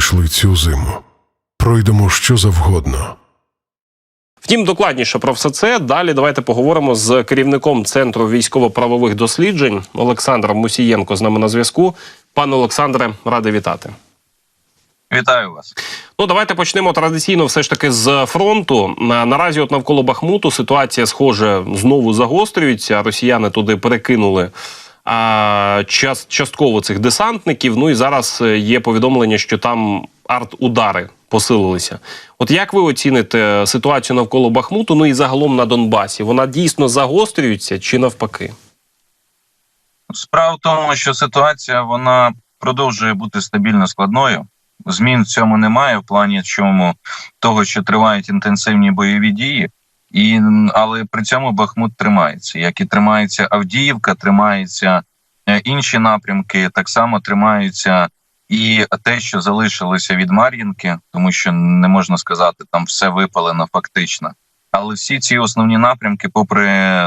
пройшли цю зиму. Пройдемо що завгодно. Втім, докладніше про все це далі давайте поговоримо з керівником центру військово-правових досліджень Олександром Мусієнко з нами на зв'язку. Пане Олександре, радий вітати. Вітаю вас. Ну, давайте почнемо традиційно, все ж таки з фронту. Наразі, от навколо Бахмуту, ситуація схоже знову загострюється. Росіяни туди перекинули час, частково цих десантників. Ну і зараз е, є повідомлення, що там арт-удари посилилися. От як ви оціните ситуацію навколо Бахмуту? Ну і загалом на Донбасі? Вона дійсно загострюється чи навпаки? Справа в тому, що ситуація вона продовжує бути стабільно складною. Змін в цьому немає в плані чому того, що тривають інтенсивні бойові дії, і але при цьому Бахмут тримається. Як і тримається Авдіївка, тримаються е, інші напрямки, так само тримаються і те, що залишилося від Мар'їнки, тому що не можна сказати, там все випалено фактично. Але всі ці основні напрямки, попри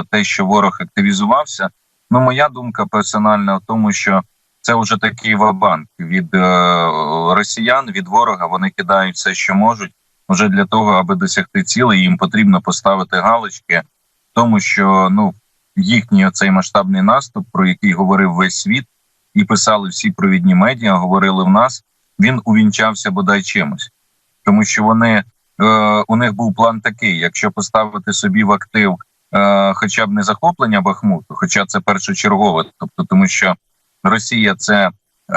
те, що ворог активізувався, ну моя думка персональна в тому, що це вже такий вабанк від е, росіян, від ворога. Вони кидають все, що можуть, вже для того, аби досягти цілей. Їм потрібно поставити галочки, тому що ну їхній оцей масштабний наступ, про який говорив весь світ, і писали всі провідні медіа, говорили в нас. Він увінчався бодай чимось, тому що вони е, у них був план такий: якщо поставити собі в актив, е, хоча б не захоплення Бахмуту, хоча це першочергове, тобто тому що Росія це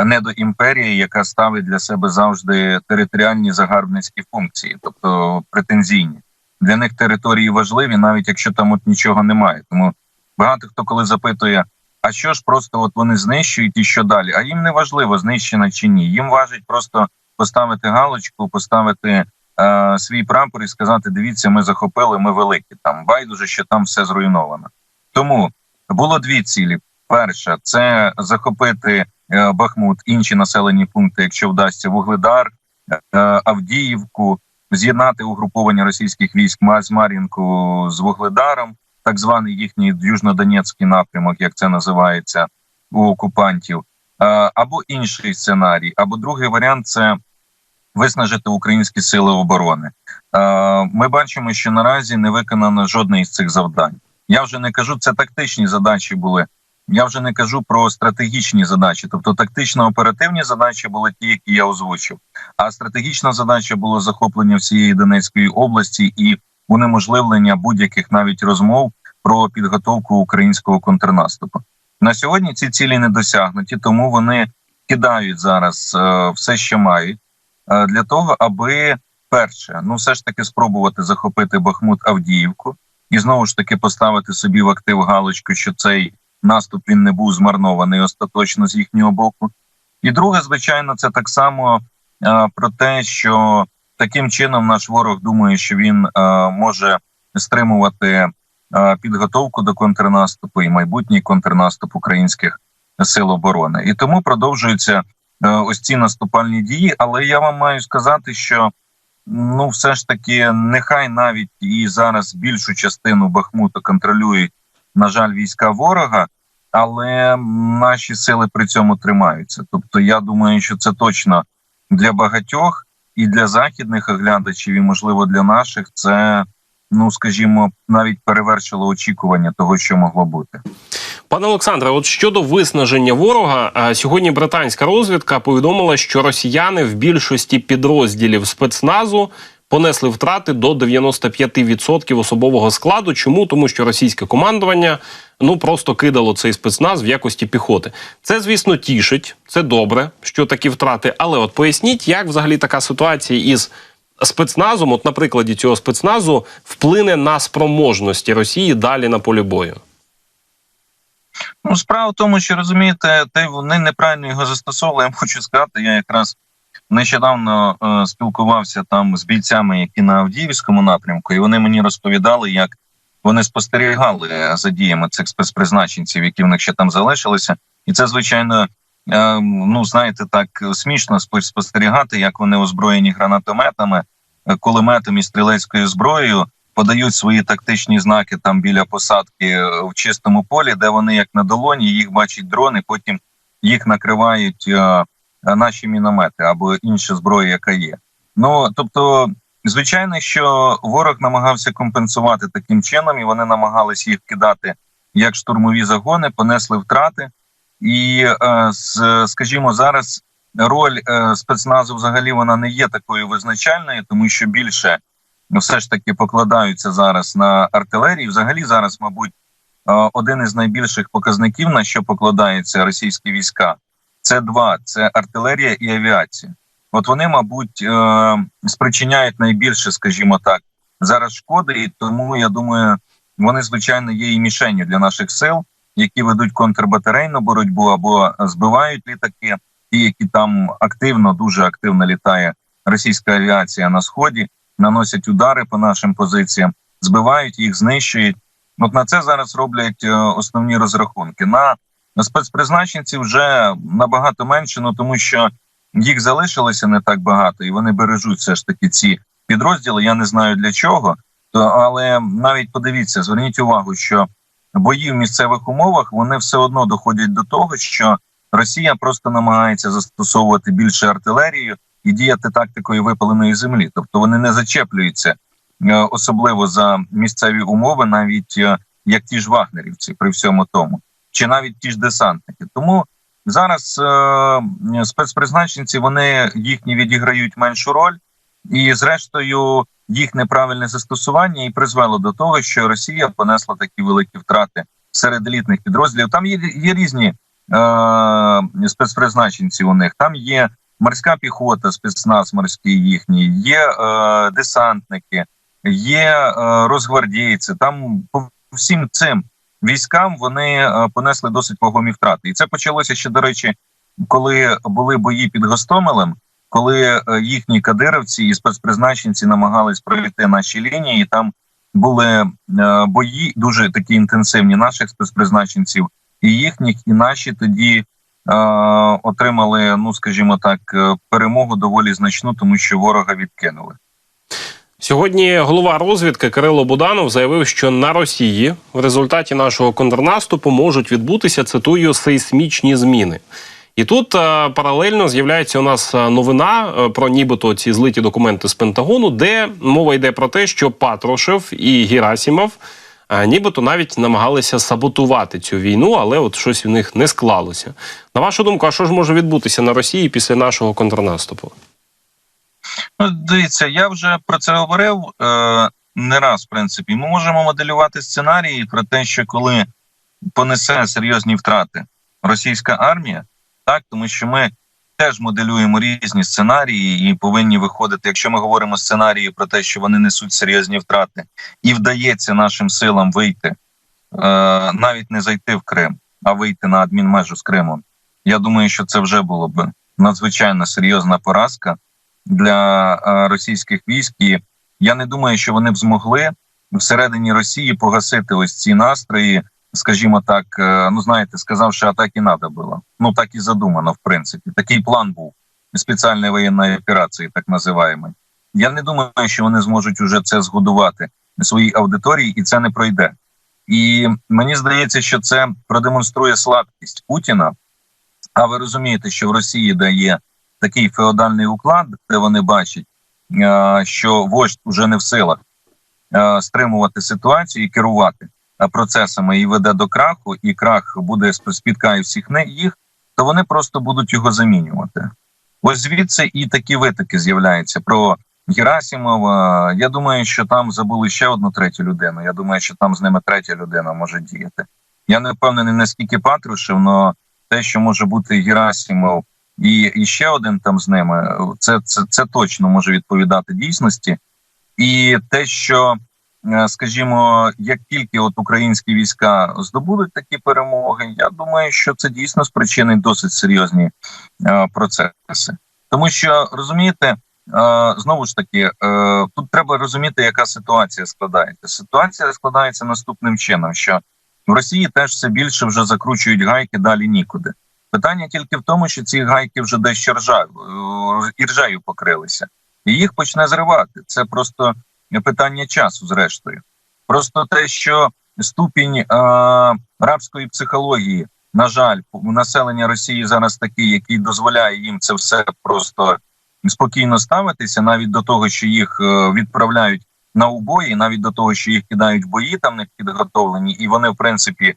недоімперія, яка ставить для себе завжди територіальні загарбницькі функції, тобто претензійні. Для них території важливі, навіть якщо там от нічого немає. Тому багато хто коли запитує, а що ж просто от вони знищують і що далі? А їм не важливо, знищена чи ні. Їм важить просто поставити галочку, поставити е, свій прапор і сказати: дивіться, ми захопили, ми великі. Там байдуже, що там все зруйновано. Тому було дві цілі. Перша це захопити е, Бахмут, інші населені пункти, якщо вдасться Вугледар, е, Авдіївку, з'єднати угруповання російських військ Ма- з Мар'їнку з Вугледаром, так званий їхній южнодонецький напрямок, як це називається у окупантів, або інший сценарій, або другий варіант це виснажити українські сили оборони. Ми бачимо, що наразі не виконано жодне із цих завдань. Я вже не кажу, це тактичні задачі були. Я вже не кажу про стратегічні задачі, тобто тактично-оперативні задачі були ті, які я озвучив. А стратегічна задача було захоплення всієї Донецької області і унеможливлення будь-яких навіть розмов про підготовку українського контрнаступу. На сьогодні ці цілі не досягнуті, тому вони кидають зараз е, все, що мають, е, для того, аби перше, ну все ж таки спробувати захопити Бахмут Авдіївку і знову ж таки поставити собі в актив галочку, що цей наступ він не був змарнований остаточно з їхнього боку. І друге, звичайно, це так само е, про те, що таким чином наш ворог думає, що він е, може стримувати е, підготовку до контрнаступу і майбутній контрнаступ українських сил оборони. І тому продовжуються е, ось ці наступальні дії. Але я вам маю сказати, що ну, все ж таки, нехай навіть і зараз більшу частину Бахмута контролюють, на жаль, війська ворога, але наші сили при цьому тримаються. Тобто, я думаю, що це точно для багатьох і для західних оглядачів, і можливо для наших, це ну скажімо, навіть перевершило очікування того, що могло бути. Пане Олександре, от щодо виснаження ворога, сьогодні британська розвідка повідомила, що росіяни в більшості підрозділів спецназу понесли втрати до 95% особового складу. Чому? Тому що російське командування ну просто кидало цей спецназ в якості піхоти. Це, звісно, тішить, це добре, що такі втрати. Але от поясніть, як взагалі така ситуація із спецназом, от на прикладі цього спецназу, вплине на спроможності Росії далі на полі бою. Ну, справа в тому, що розумієте, те вони неправильно його застосовували. Я вам хочу сказати, я якраз нещодавно е, спілкувався там з бійцями, які на Авдіївському напрямку, і вони мені розповідали, як вони спостерігали за діями цих спецпризначенців, які в них ще там залишилися, і це звичайно. е, Ну, знаєте, так смішно спо- спостерігати, як вони озброєні гранатометами, е, кулеметом і стрілецькою зброєю подають свої тактичні знаки там біля посадки е, в чистому полі, де вони як на долоні, їх бачать дрони, потім їх накривають е, наші міномети або інша зброя, яка є. Ну тобто, звичайно, що ворог намагався компенсувати таким чином, і вони намагались їх кидати як штурмові загони, понесли втрати. І е, скажімо, зараз роль е, спецназу взагалі вона не є такою визначальною, тому що більше ну, все ж таки покладаються зараз на артилерію. Взагалі, зараз, мабуть, е, один із найбільших показників, на що покладаються російські війська, це два: це артилерія і авіація. От вони, мабуть, е, спричиняють найбільше, скажімо так, зараз шкоди, і тому я думаю, вони звичайно є і мішенню для наших сил, які ведуть контрбатарейну боротьбу або збивають літаки, ті, які там активно, дуже активно літає російська авіація на сході, наносять удари по нашим позиціям, збивають їх, знищують. От на це зараз роблять е, основні розрахунки. На спецпризначенців вже набагато менше, ну тому що їх залишилося не так багато, і вони бережуть все ж таки ці підрозділи. Я не знаю для чого. То але навіть подивіться, зверніть увагу, що бої в місцевих умовах вони все одно доходять до того, що Росія просто намагається застосовувати більше артилерію і діяти тактикою випаленої землі. Тобто вони не зачеплюються е, особливо за місцеві умови, навіть е, як ті ж вагнерівці при всьому тому, чи навіть ті ж десантники. Тому зараз е, спецпризначенці вони їхні відіграють меншу роль, і зрештою їх неправильне застосування і призвело до того, що Росія понесла такі великі втрати серед елітних підрозділів. Там є, є різні е, спецпризначенці. У них там є морська піхота, спецназ морський їхній, є е, десантники, є е, розгвардійці. Там по всім цим військам вони е, понесли досить вагомі втрати. І це почалося ще до речі, коли були бої під Гостомелем. Коли е, їхні кадировці і спецпризначенці намагались пройти наші лінії, і там були е, бої дуже такі інтенсивні наших спецпризначенців, і їхніх, і наші тоді отримали, ну скажімо так, перемогу доволі значну, тому що ворога відкинули. Сьогодні голова розвідки Кирило Буданов заявив, що на Росії в результаті нашого контрнаступу можуть відбутися цитую сейсмічні зміни. І тут е, паралельно з'являється у нас е, новина е, про нібито ці злиті документи з Пентагону, де мова йде про те, що Патрушев і Герасімов е, нібито навіть намагалися саботувати цю війну, але от щось у них не склалося. На вашу думку, а що ж може відбутися на Росії після нашого контрнаступу? Ну, дивіться, я вже про це говорив е, не раз. В принципі, ми можемо моделювати сценарії про те, що коли понесе серйозні втрати російська армія, так тому що ми теж моделюємо різні сценарії і повинні виходити. Якщо ми говоримо сценарії про те, що вони несуть серйозні втрати, і вдається нашим силам вийти, е, навіть не зайти в Крим, а вийти на адмінмежу з Кримом. Я думаю, що це вже було б надзвичайно серйозна поразка для е, російських військ. І я не думаю, що вони б змогли всередині Росії погасити ось ці настрої, скажімо так. е, Ну знаєте, сказавши, а так і надо було. Ну так і задумано, в принципі. Такий план був спеціальної воєнної операції, так називаємо. Я не думаю, що вони зможуть уже це згодувати своїй аудиторії, і це не пройде. І мені здається, що це продемонструє слабкість Путіна. А ви розумієте, що в Росії дає такий феодальний уклад, де вони бачать, е, що вождь уже не в силах е, стримувати ситуацію і керувати е, процесами і веде до краху, і крах буде спіткає всіх не їх, то вони просто будуть його замінювати. Ось звідси і такі витоки з'являються про Герасимова. Я думаю, що там забули ще одну третю людину. Я думаю, що там з ними третя людина може діяти. Я не впевнений, наскільки Патрушев, але те, що може бути Герасимов і, і ще один там з ними, це, це, це точно може відповідати дійсності. І те, що, е, скажімо, як тільки от українські війська здобудуть такі перемоги, я думаю, що це дійсно спричинить досить серйозні е, процеси. Тому що розумієте, е, знову ж таки, е, тут треба розуміти, яка ситуація складається. Ситуація складається наступним чином: що в Росії теж все більше вже закручують гайки далі нікуди. Питання тільки в тому, що ці гайки вже дещо ржав, е, іржею покрилися, і їх почне зривати. Це просто питання часу, зрештою. Просто те, що ступінь е, рабської психології на жаль, населення Росії зараз таке, який дозволяє їм це все просто спокійно ставитися, навіть до того, що їх е, відправляють на убої, навіть до того, що їх кидають в бої, там не підготовлені, і вони, в принципі,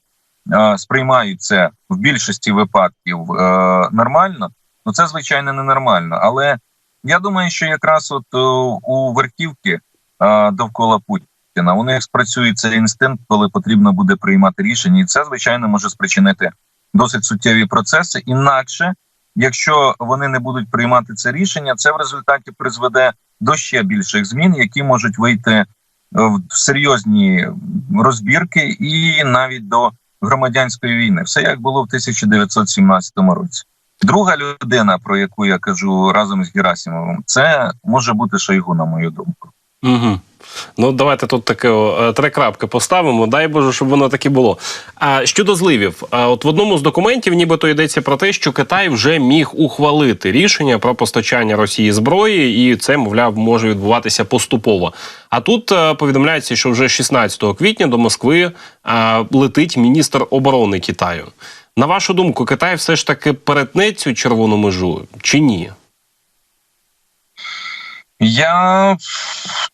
сприймають це в більшості випадків е, нормально. Ну це звичайно ненормально. Але я думаю, що якраз от е, у верхівки е, довкола Путіна у них спрацює цей інстинкт, коли потрібно буде приймати рішення, і це звичайно може спричинити досить суттєві процеси. Інакше, якщо вони не будуть приймати це рішення, це в результаті призведе до ще більших змін, які можуть вийти е, в серйозні розбірки, і навіть до громадянської війни, все як було в 1917 році. Друга людина, про яку я кажу разом з Герасимовим, це може бути Шойгу, на мою думку. Угу. Ну, давайте тут таке о, три крапки поставимо. Дай Боже, щоб воно так було. А щодо зливів, от в одному з документів, нібито йдеться про те, що Китай вже міг ухвалити рішення про постачання Росії зброї, і це, мовляв, може відбуватися поступово. А тут е, повідомляється, що вже 16 квітня до Москви е, летить міністр оборони Китаю. На вашу думку, Китай все ж таки перетне цю червону межу чи ні? Я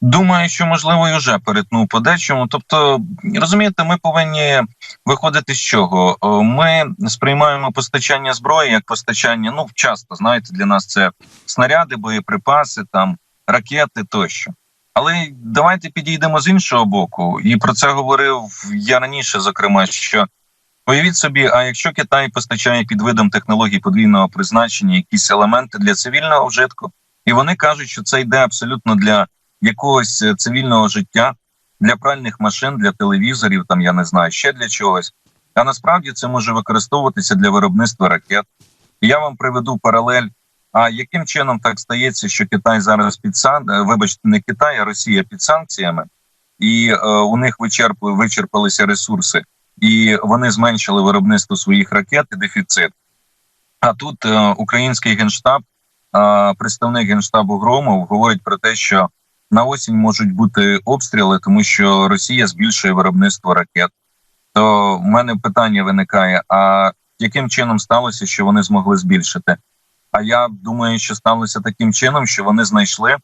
думаю, що можливо і вже перетнув по дечому. Тобто, розумієте, ми повинні виходити з чого? Ми сприймаємо постачання зброї як постачання. Ну, часто знаєте, для нас це снаряди, боєприпаси, там ракети тощо. Але давайте підійдемо з іншого боку, і про це говорив я раніше, зокрема, що уявіть собі, а якщо Китай постачає під видом технологій подвійного призначення якісь елементи для цивільного вжитку. І вони кажуть, що це йде абсолютно для якогось е, цивільного життя, для пральних машин, для телевізорів, там я не знаю, ще для чогось. А насправді це може використовуватися для виробництва ракет. Я вам приведу паралель. А яким чином так стається, що Китай зараз під сан... е, вибачте, не Китай, а Росія під санкціями, і е, у них вичерпали, вичерпалися ресурси, і вони зменшили виробництво своїх ракет і дефіцит. А тут е, український генштаб представник генштабу Громов говорить про те, що на осінь можуть бути обстріли, тому що Росія збільшує виробництво ракет. То в мене питання виникає: а яким чином сталося, що вони змогли збільшити? А я думаю, що сталося таким чином, що вони знайшли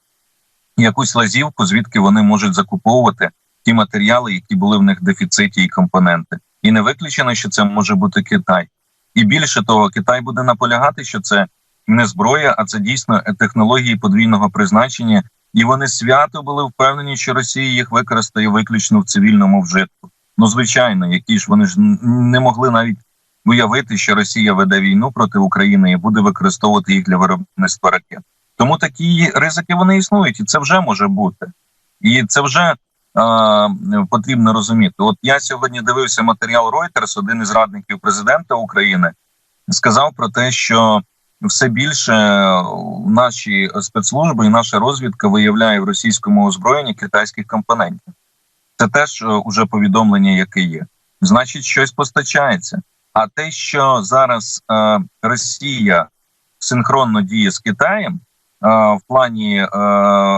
якусь лазівку, звідки вони можуть закуповувати ті матеріали, які були в них дефіциті і компоненти. І не виключено, що це може бути Китай. І більше того, Китай буде наполягати, що це не зброя, а це дійсно технології подвійного призначення, і вони свято були впевнені, що Росія їх використає виключно в цивільному вжитку. Ну звичайно, які ж вони ж не могли навіть уявити, що Росія веде війну проти України і буде використовувати їх для виробництва ракет. Тому такі ризики вони існують, і це вже може бути, і це вже потрібно розуміти. От я сьогодні дивився матеріал Reuters, один із радників президента України, сказав про те, що все більше наші спецслужби і наша розвідка виявляє в російському озброєнні китайських компонентів. Це теж уже повідомлення, яке є. Значить, щось постачається. А те, що зараз е, Росія синхронно діє з Китаєм е, в плані е,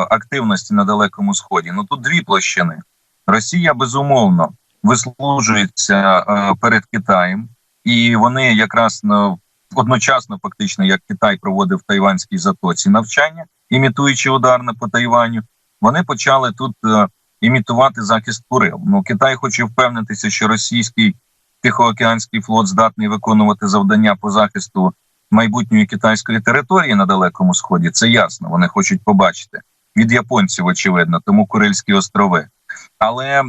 активності на Далекому Сході, ну тут дві площини. Росія безумовно вислужується е, перед Китаєм, і вони якраз ну, одночасно, фактично, як Китай проводив в Тайванській затоці навчання, імітуючи удар на по Тайваню, вони почали тут е, імітувати захист Курил. Ну Китай хоче впевнитися, що російський тихоокеанський флот здатний виконувати завдання по захисту майбутньої китайської території на далекому сході. Це ясно. Вони хочуть побачити від японців, очевидно, тому Курильські острови. Але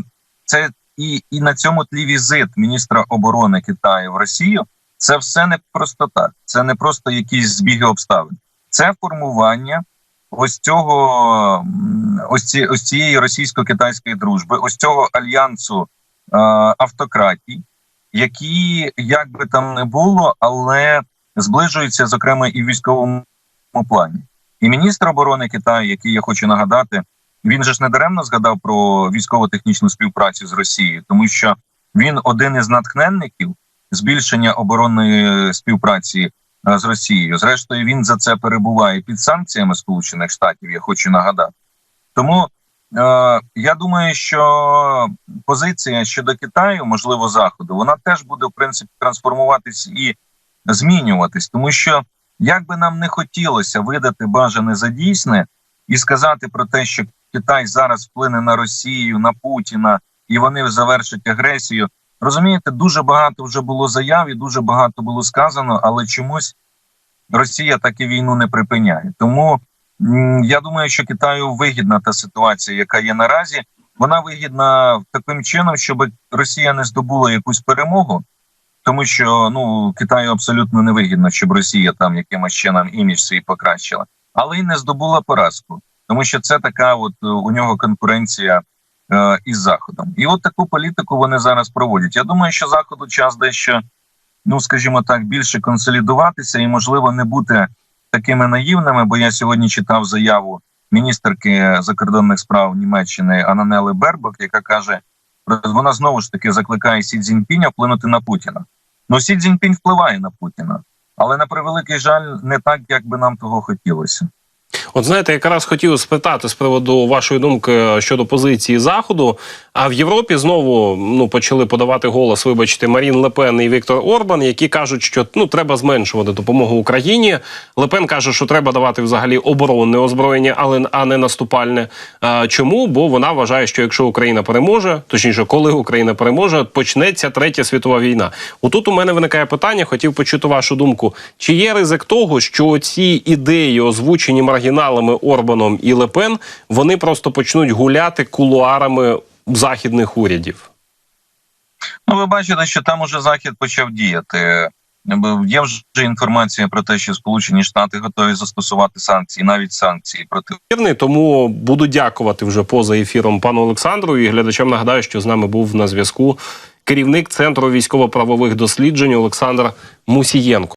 це і, і на цьому тлі візит міністра оборони Китаю в Росію. Це все не просто так. Це не просто якісь збіги обставин. Це формування ось цього ось, ці, ось цієї російсько-китайської дружби, ось цього альянсу е, автократій, які як би там не було, але зближуються, зокрема, і в військовому плані. І міністр оборони Китаю, який я хочу нагадати, він же ж не даремно згадав про військово-технічну співпрацю з Росією, тому що він один із натхненників збільшення оборонної співпраці е, з Росією. Зрештою, він за це перебуває під санкціями Сполучених Штатів. Я хочу нагадати. Тому я думаю, що позиція щодо Китаю, можливо, заходу, вона теж буде в принципі трансформуватись і змінюватись, тому що як би нам не хотілося видати бажане за дійсне і сказати про те, що Китай зараз вплине на Росію, на Путіна, і вони завершать агресію. Розумієте, дуже багато вже було заяв і дуже багато було сказано, але чомусь Росія так і війну не припиняє. Тому я думаю, що Китаю вигідна та ситуація, яка є наразі. Вона вигідна таким чином, щоб Росія не здобула якусь перемогу, тому що ну Китаю абсолютно не вигідно, щоб Росія там якимось чином імідж свій покращила, але й не здобула поразку, тому що це така, от е, у нього конкуренція із заходом, і от таку політику вони зараз проводять. Я думаю, що заходу час дещо, ну скажімо так, більше консолідуватися і можливо не бути такими наївними. Бо я сьогодні читав заяву міністерки закордонних справ Німеччини Ананели Бербок, яка каже, вона знову ж таки закликає Сі Цзіньпіня вплинути на Путіна. Ну Сі Цзіньпінь впливає на Путіна, але на превеликий жаль, не так, як би нам того хотілося. От знаєте, якраз хотів спитати з приводу вашої думки щодо позиції заходу. А в Європі знову ну почали подавати голос, вибачте, Марін Лепен і Віктор Орбан, які кажуть, що ну треба зменшувати допомогу Україні. Лепен каже, що треба давати взагалі оборонне озброєння, але а не наступальне. А, чому? Бо вона вважає, що якщо Україна переможе, точніше, коли Україна переможе, почнеться третя світова війна. Отут у мене виникає питання. Хотів почути вашу думку. Чи є ризик того, що ці ідеї, озвучені маргіналами Орбаном і Лепен, вони просто почнуть гуляти кулуарами західних урядів? Ну, ви бачите, що там уже захід почав діяти. Є вже інформація про те, що Сполучені Штати готові застосувати санкції, навіть санкції проти тому буду дякувати вже поза ефіром пану Олександру і глядачам. Нагадаю, що з нами був на зв'язку керівник центру військово-правових досліджень Олександр Мусієнко.